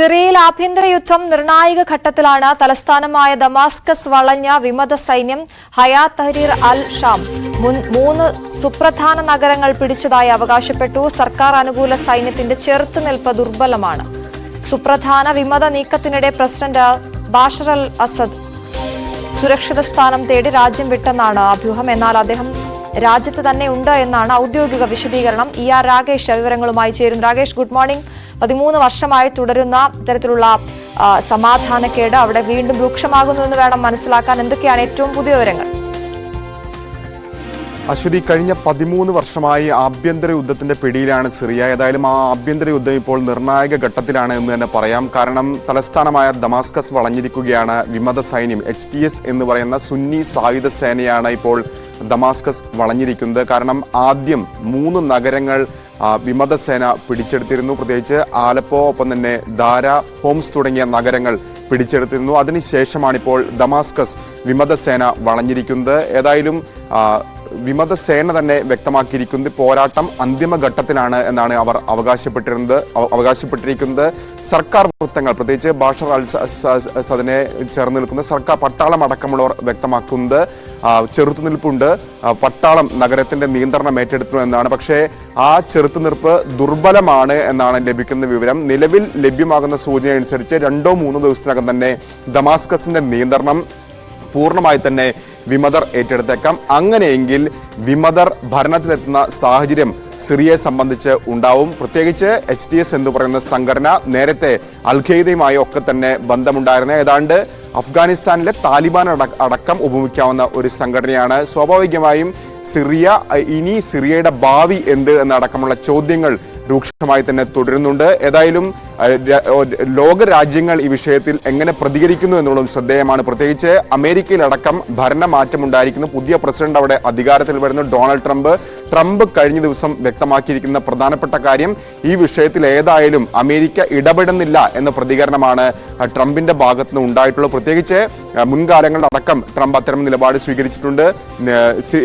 സിറിയയിൽ ആഭ്യന്തര യുദ്ധം നിർണായക ഘട്ടത്തിലാണ് തലസ്ഥാനമായ ദമാസ്കസ് വളഞ്ഞ വിമത സൈന്യം ഹയാ തഹരീർ അൽ ഷാം മുൻ മൂന്ന് സുപ്രധാന നഗരങ്ങൾ പിടിച്ചതായി അവകാശപ്പെട്ടു. സർക്കാർ അനുകൂല സൈന്യത്തിന്റെ ചെറുത്തുനിൽപ്പ് ദുർബലമാണ്. സുപ്രധാന വിമത നീക്കത്തിനിടെ പ്രസിഡന്റ് ബാഷർ അൽ അസദ് സുരക്ഷിത സ്ഥാനം തേടി രാജ്യം വിട്ടെന്നാണ് അഭ്യൂഹം. എന്നാൽ അദ്ദേഹം രാജ്യത്ത് തന്നെ ഉണ്ട് എന്നാണ് ഔദ്യോഗിക വിശദീകരണം. ഇ ആർ രാകേഷ് വിവരങ്ങളുമായി ചേരും. രാകേഷ് ഗുഡ് മോർണിംഗ് പതിമൂന്ന് വർഷമായി തുടരുന്ന ഇത്തരത്തിലുള്ള സമാധാനക്കേട് അവിടെ വീണ്ടും രൂക്ഷമാകുന്നു എന്ന് വേണം മനസ്സിലാക്കാൻ. എന്തൊക്കെയാണ് ഏറ്റവും പുതിയ വിവരങ്ങൾ? അശ്വതി കഴിഞ്ഞ പതിമൂന്ന് വർഷമായി ആഭ്യന്തര യുദ്ധത്തിന്റെ പിടിയിലാണ് സിറിയ. ഏതായാലും ആ ആഭ്യന്തര യുദ്ധം ഇപ്പോൾ നിർണായക ഘട്ടത്തിലാണ് എന്ന് തന്നെ പറയാം. കാരണം തലസ്ഥാനമായ ദമാസ്കസ് വളഞ്ഞിരിക്കുകയാണ് വിമത സൈന്യം. എച്ച് എന്ന് പറയുന്ന സുന്നി സായുധ സേനയാണ് ഇപ്പോൾ ദമാസ്കസ് വളഞ്ഞിരിക്കുന്നത്. കാരണം ആദ്യം മൂന്ന് നഗരങ്ങൾ വിമതസേന പിടിച്ചെടുത്തിരുന്നു. പ്രത്യേകിച്ച് ആലപ്പോ ഒപ്പം തന്നെ ധാര ഹോംസ് തുടങ്ങിയ നഗരങ്ങൾ പിടിച്ചെടുത്തിരുന്നു. അതിനുശേഷമാണ് ഇപ്പോൾ ദമാസ്കസ് വിമതസേന വളഞ്ഞിരിക്കുന്നത്. ഏതായാലും ആ, വിമതസേന തന്നെ വ്യക്തമാക്കിയിരിക്കുന്നത് പോരാട്ടം അന്തിമഘട്ടത്തിലാണ് എന്നാണ് അവർ അവകാശപ്പെട്ടിരുന്നത്. അവകാശപ്പെട്ടിരിക്കുന്നത് സർക്കാർ വൃത്തങ്ങൾ പ്രത്യേകിച്ച് ബാഷർ അൽ സദിനെ ചേർന്ന് നിൽക്കുന്ന സർക്കാർ പട്ടാളം അടക്കമുള്ളവർ വ്യക്തമാക്കുന്നത്. ചെറുത്തുനിൽപ്പുണ്ട് പട്ടാളം നഗരത്തിന്റെ നിയന്ത്രണം ഏറ്റെടുത്തു എന്നാണ്. പക്ഷേ ആ ചെറുത്തുനിൽപ്പ് ദുർബലമാണ് എന്നാണ് ലഭിക്കുന്ന വിവരം. നിലവിൽ ലഭ്യമാകുന്ന സൂചന അനുസരിച്ച് രണ്ടോ മൂന്നോ ദിവസത്തിനകം തന്നെ ദമാസ്കസിന്റെ നിയന്ത്രണം പൂർണമായി തന്നെ വിമതർ ഏറ്റെടുത്തേക്കാം. അങ്ങനെയെങ്കിൽ വിമതർ ഭരണത്തിലെത്തുന്ന സാഹചര്യം സിറിയയെ സംബന്ധിച്ച് ഉണ്ടാവും. പ്രത്യേകിച്ച് എച്ച് ഡി എസ് എന്ന് പറയുന്ന സംഘടന നേരത്തെ അൽഖയ്ദയുമായി ഒക്കെ തന്നെ ബന്ധമുണ്ടായിരുന്ന. ഏതാണ്ട് അഫ്ഗാനിസ്ഥാനിലെ താലിബാൻ അട- അടക്കം ഉപമിക്കാവുന്ന ഒരു സംഘടനയാണ്. സ്വാഭാവികമായും സിറിയ ഇനി സിറിയയുടെ ഭാവി എന്ത് എന്നടക്കമുള്ള ചോദ്യങ്ങൾ രൂക്ഷമായി തന്നെ തുടരുന്നുണ്ട്. ഏതായാലും ലോകരാജ്യങ്ങൾ ലോക രാജ്യങ്ങൾ ഈ വിഷയത്തിൽ എങ്ങനെ പ്രതികരിക്കുന്നു എന്നുള്ളതും ശ്രദ്ധേയമാണ്. പ്രത്യേകിച്ച് അമേരിക്കയിലടക്കം ഭരണമാറ്റമുണ്ടായിരിക്കുന്നു. പുതിയ പ്രസിഡന്റ് അവിടെ അധികാരത്തിൽ വരുന്നു. ഡൊണാൾഡ് ട്രംപ് ട്രംപ് കഴിഞ്ഞ ദിവസം വ്യക്തമാക്കിയിരിക്കുന്ന പ്രധാനപ്പെട്ട കാര്യം ഈ വിഷയത്തിൽ ഏതായാലും അമേരിക്ക ഇടപെടുന്നില്ല എന്ന പ്രതികരണമാണ് ട്രംപിന്റെ ഭാഗത്ത് നിന്ന് ഉണ്ടായിട്ടുള്ളത്. പ്രത്യേകിച്ച് മുൻകാലങ്ങളടക്കം ട്രംപ് അത്തരം നിലപാട് സ്വീകരിച്ചിട്ടുണ്ട്.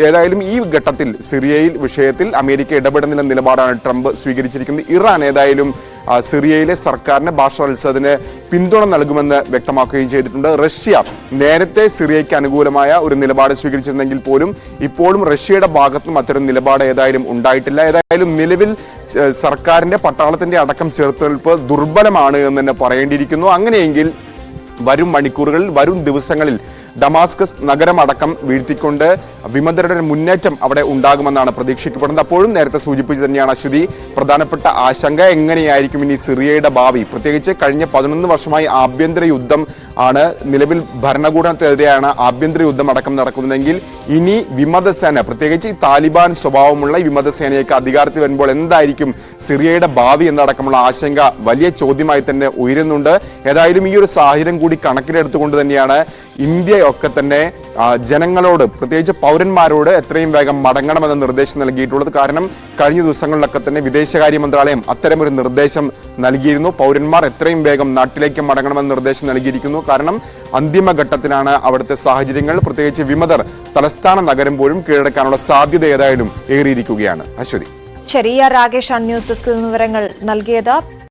ഏതായാലും ഈ ഘട്ടത്തിൽ സിറിയയിൽ വിഷയത്തിൽ അമേരിക്ക ഇടപെടുന്നില്ല നിലപാടാണ് ട്രംപ് സ്വീകരിച്ചിരിക്കുന്നത്. ഇറാൻ ഏതായാലും സിറിയയിലെ സർക്കാരിന് ബാഷർ അൽസദിന് പിന്തുണ നൽകുമെന്ന് വ്യക്തമാക്കുകയും ചെയ്തിട്ടുണ്ട്. റഷ്യ നേരത്തെ സിറിയയ്ക്ക് അനുകൂലമായ ഒരു നിലപാട് സ്വീകരിച്ചിരുന്നെങ്കിൽ പോലും ഇപ്പോഴും റഷ്യയുടെ ഭാഗത്തും അത്തരം നിലപാട് ഏതായാലും ഉണ്ടായിട്ടില്ല. ഏതായാലും നിലവിൽ സർക്കാരിന്റെ പട്ടാളത്തിന്റെ അടക്കം ചെറുത്തുനിൽപ്പ് ദുർബലമാണ് എന്ന് തന്നെ പറയേണ്ടിയിരിക്കുന്നു. അങ്ങനെയെങ്കിൽ വരും മണിക്കൂറുകളിൽ വരും ദിവസങ്ങളിൽ ഡമാസ്കസ് നഗരമടക്കം വീഴ്ത്തിക്കൊണ്ട് വിമതരുടെ മുന്നേറ്റം അവിടെ ഉണ്ടാകുമെന്നാണ് പ്രതീക്ഷിക്കപ്പെടുന്നത്. അപ്പോഴും നേരത്തെ സൂചിപ്പിച്ചു തന്നെയാണ് അശ്വതി. പ്രധാനപ്പെട്ട ആശങ്ക എങ്ങനെയായിരിക്കും ഇനി സിറിയയുടെ ഭാവി? പ്രത്യേകിച്ച് കഴിഞ്ഞ പതിനൊന്ന് വർഷമായി ആഭ്യന്തര യുദ്ധം ആണ്. നിലവിൽ ഭരണകൂടത്തിനെതിരെയാണ് ആഭ്യന്തര യുദ്ധം അടക്കം നടക്കുന്നതെങ്കിൽ ഇനി വിമതസേന പ്രത്യേകിച്ച് ഈ താലിബാൻ സ്വഭാവമുള്ള വിമതസേനയൊക്കെ അധികാരത്തിൽ വരുമ്പോൾ എന്തായിരിക്കും സിറിയയുടെ ഭാവി എന്നടക്കമുള്ള ആശങ്ക? വലിയ ചോദ്യമായി തന്നെ ഉയരുന്നുണ്ട്. ഏതായാലും ഈ ഒരു സാഹചര്യം കൂടി കണക്കിലെടുത്തുകൊണ്ട് തന്നെയാണ് ഇന്ത്യയൊക്കെ തന്നെ ജനങ്ങളോട് പ്രത്യേകിച്ച് പൗരന്മാരോട് എത്രയും വേഗം മടങ്ങണമെന്ന നിർദ്ദേശം നൽകിയിട്ടുള്ളത്. കാരണം കഴിഞ്ഞ ദിവസങ്ങളിലൊക്കെ തന്നെ വിദേശകാര്യ മന്ത്രാലയം അത്തരമൊരു നിർദ്ദേശം നൽകിയിരുന്നു. പൗരന്മാർ എത്രയും വേഗം നാട്ടിലേക്ക് മടങ്ങണമെന്ന നിർദ്ദേശം നൽകിയിരിക്കുന്നു. കാരണം അന്തിമഘട്ടത്തിലാണ് അവിടുത്തെ സാഹചര്യങ്ങൾ. പ്രത്യേകിച്ച് വിമതർ തലസ്ഥാന നഗരം പോലും കീഴടക്കാനുള്ള സാധ്യത ഏതായാലും ഏറിയിരിക്കുകയാണ്. അശ്വതി. ശരിയ രാകേഷ് രാകേഷാണ് ന്യൂസ് ഡെസ്കിൽ വിവരങ്ങൾ നൽകിയത്